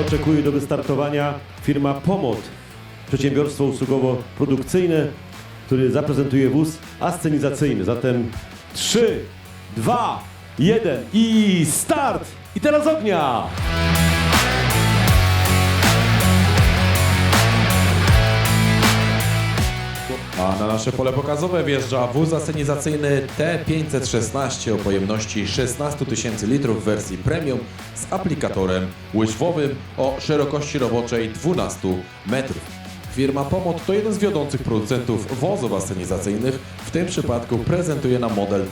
oczekuje do wystartowania firma Pomot, przedsiębiorstwo usługowo-produkcyjne, który zaprezentuje wóz ascenizacyjny. Zatem 3, 2, 1 i start! I teraz ognia! Na nasze pole pokazowe wjeżdża wóz asenizacyjny T516 o pojemności 16 tysięcy litrów w wersji premium z aplikatorem łyżwowym o szerokości roboczej 12 metrów. Firma Pomot to jeden z wiodących producentów wozów asenizacyjnych. W tym przypadku prezentuje nam model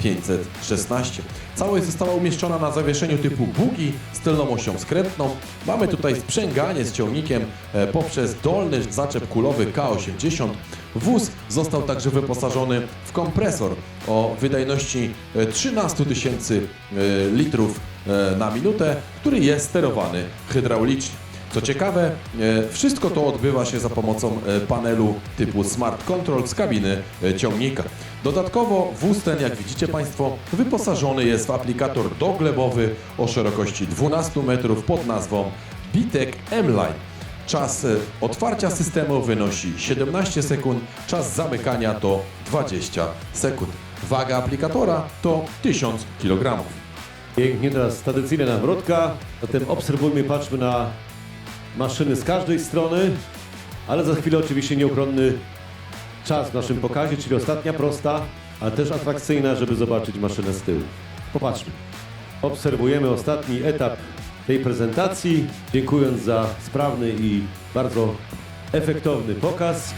T516. Całość została umieszczona na zawieszeniu typu bugi z tylną osią skrętną. Mamy tutaj sprzęganie z ciągnikiem e, poprzez dolny zaczep kulowy K80. Wóz został także wyposażony w kompresor o wydajności e, 13 tysięcy e, litrów e, na minutę, który jest sterowany hydraulicznie. Co ciekawe, e, wszystko to odbywa się za pomocą e, panelu typu Smart Control z kabiny e, ciągnika. Dodatkowo wóz ten, jak widzicie Państwo, wyposażony jest w aplikator doglebowy o szerokości 12 metrów pod nazwą Bitek M-Line. Czas otwarcia systemu wynosi 17 sekund, czas zamykania to 20 sekund. Waga aplikatora to 1000 kg. Pięknie, teraz tradycyjna nawrotka. Zatem obserwujmy, patrzmy na maszyny z każdej strony, ale za chwilę oczywiście nieuchronny czas w naszym pokazie, czyli ostatnia prosta, ale też atrakcyjna, żeby zobaczyć maszynę z tyłu. Popatrzmy. Obserwujemy ostatni etap tej prezentacji, dziękując za sprawny i bardzo efektowny pokaz.